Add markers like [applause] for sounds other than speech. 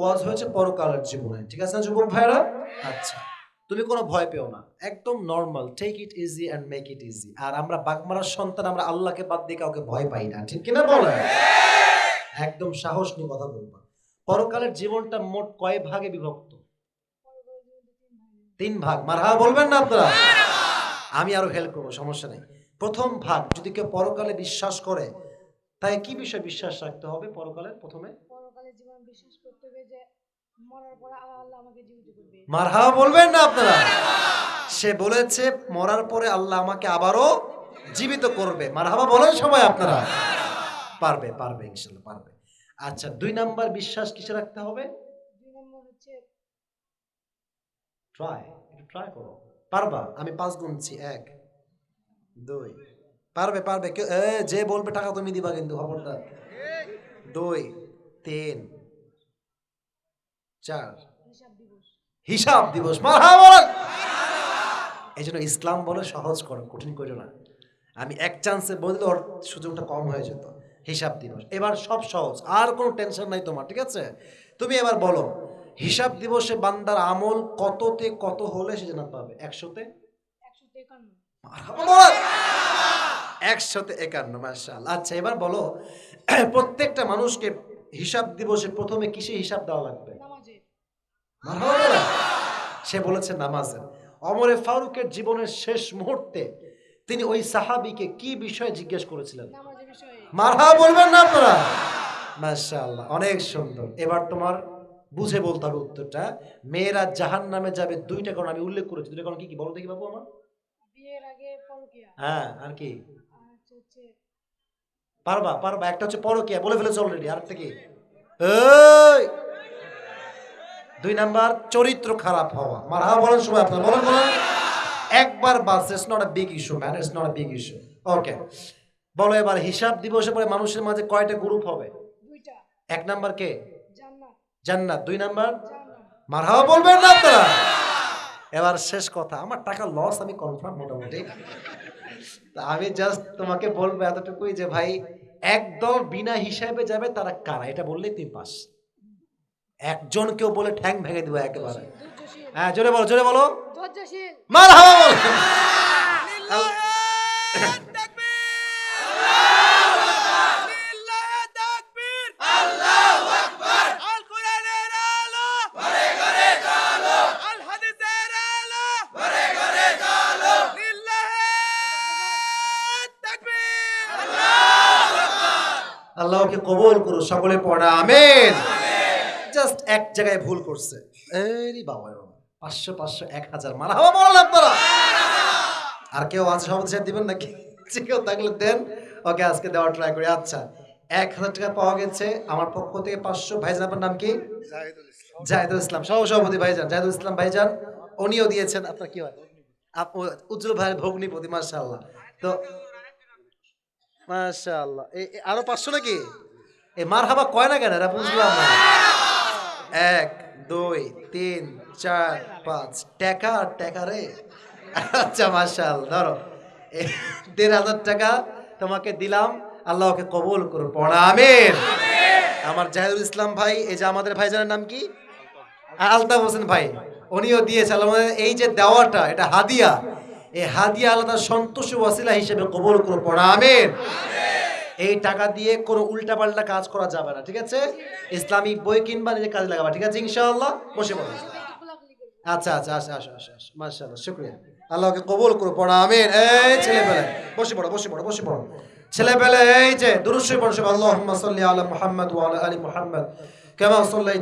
ওয়াজ হয়েছে পরকালের জীবনে। ঠিক আছে না, যুবক ভাইরা আচ্ছা তুমি কোনো ভয় পেও না। একদম normal take it easy and make it easy আর আমরা বাগমারার সন্তান, আমরা আল্লাহকে বাদ দিয়ে কাউকে ভয় পাই না। ঠিক কিনা বলে একদম সাহস নিয়ে কথা বলবা। পরকালের জীবনটা মোট কয় ভাগে বিভক্ত? তিন ভাগ। মারহা বলবেন না আপনারা? আমি আরও হেল্প করব, সমস্যা নেই। প্রথম ভাগ, যদি কেউ পরকালে বিশ্বাস করে, তাই কি বিষয়ে বিশ্বাস রাখতে হবে পরকালের? প্রথমে জীবন বিশ্বাস করতে হবে যে মরার পর আল্লাহ আমাকে জীবিত করবে। মারহা বলবেন না আপনারা? সে বলেছে মরার পরে আল্লাহ আমাকে আবারও জীবিত করবে। মারহাবা বলেন সবাই আপনারা। পারবে পারবে ইনশাল্লাহ পারবে। আচ্ছা দুই নাম্বার বিশ্বাস কিসে রাখতে হবে? দুই নম্বর হচ্ছে ট্রাই একটু ট্রাই করো। পারবা? আমি পাঁচ গুনছি এক দুই। পারবে পারবে। কেউ এ, যে বলবে টাকা তুমি দিবা কিন্তু খবরদার। দুই তিন চার। হিসাব দিবস। এই জন্য ইসলাম বলে সহজ করো কঠিন করো না। আমি এক চান্সে বললে ওর সুযোগটা কম হয়ে যেত। হিসাব দিবস। এবার সব সহজ আর কোনো টেনশন নাই তোমার ঠিক আছে? তুমি এবার বলো হিসাব দিবসে বান্দার আমল কততে কত হলে সে জান্নাত পাবে? একশোতে? একশোতে একান্ন। মার্শাল আচ্ছা এবার বলো [clears throat] প্রত্যেকটা মানুষকে হিসাব দিবসে প্রথমে কিসে হিসাব দেওয়া লাগবে। সে বলেছে নামাজের অমরে ফারুকের জীবনের শেষ মুহূর্তে তিনি ওই সাহাবিকে কি বিষয়ে জিজ্ঞেস করেছিলেন? মারহা বলবেন না আপনারা? মাশাআল্লাহ অনেক সুন্দর। এবার তোমার বুঝে বলতে হবে উত্তরটা। মেয়েরা জাহান নামে যাবে দুইটা কারণ আমি উল্লেখ করেছি। দুইটা কারণ কি কি? বলো দেখি বাবু আমার। বিয়ের আগে হ্যাঁ আর কি? পারবা পারবা একটা হচ্ছে পরকিয়া বলে ফেলেছে অলরেডি আরেকটা কি? দুই নাম্বার চরিত্র খারাপ হওয়া। মারহা বলেন সবাই আপনারা বলেন বলেন। একবার বাস it's not a big issue man it's not a big issue okay বলো এবার হিসাব দিবসে পরে মানুষের মাঝে কয়টা গ্রুপ হবে? দুইটা। এক নাম্বার কে? জান্নাত। জান্নাত। দুই নাম্বার? জাহান্নাম মারহাবা বলবেন না আপনারা? এবার শেষ কথা আমার টাকা লস আমি কনফার্ম মোটামুটি। তা আমি জাস্ট তোমাকে বলব এতটুকুই যে ভাই একদম বিনা হিসাবে যাবে তারা কারা? এটা বললেই তুমি পাস একজন কেউ বলে ঠ্যাং ভেঙে দিব একেবারে। হ্যাঁ জোরে বলো জোরে বলো। মার হাওয়া বলো। আল্লাহকে কবল করো সকলে পড়া আমেন। জাস্ট এক জায়গায় ভুল করছে। এই বাবা পাঁচশো পাঁচশো এক হাজার মারা হওয়া বলেন আপনারা। আর কেউ আছে সভাপতি সাহেব দিবেন নাকি? যে কেউ থাকলে দেন। ওকে আজকে দেওয়ার ট্রাই করি। আচ্ছা এক হাজার টাকা পাওয়া গেছে। আমার পক্ষ থেকে পাঁচশো ভাইজান আপনার নাম কি? জাহিদুল ইসলাম। সহ সভাপতি ভাইজান। জাহিদুল ইসলাম ভাইজান উনিও দিয়েছেন। আপনার কি হয়? উজ্জ্বল ভাইয়ের ভগ্নিপতি মাশাআল্লাহ। তো আরও পাঁচশো নাকি? এ মার হাবা কয় না কেন? এরা বুঝলাম এক, দুই, তিন, চার, পাঁচ। টাকা টাকা রে। আচ্ছা মাশাল ধরো। দেড় হাজার টাকা তোমাকে দিলাম। আল্লাহকে কবুল করুন পড়া আমার জাহিদুল ইসলাম ভাই, এই যে আমাদের ভাইজানের নাম কি? আলতাফ হোসেন ভাই। উনিও দিয়েছে। এই যে দেওয়াটা, এটা হাদিয়া। এই হাদিয়া আলাদা সন্তোষ ওয়াসিলা হিসেবে কবুল করো পড়া আমিন। এই টাকা দিয়ে কোনো উল্টাপাল্টা কাজ করা যাবে না ঠিক আছে? ইসলামিক বই কিনবা নিজে কাজে লাগাবা ঠিক আছে ইনশাআল্লাহ? বসে পড়ো। করবে আচ্ছা আচ্ছা আসো আসো আসো আসো মাশাআল্লাহ শুকরিয়া। আল্লাহকে কবুল করো পড়া আমিন। এই ছেলে পেলে বসে পড়ো বসে পড়ো বসে পড়ো। ছেলে পেলে এই যে দুরুদ শরীফ পড়ো সব আল্লাহুম্মা সাল্লি আলা মুহাম্মদ ওয়া আলা আলি মুহাম্মদ। কামা সাল্লাইতা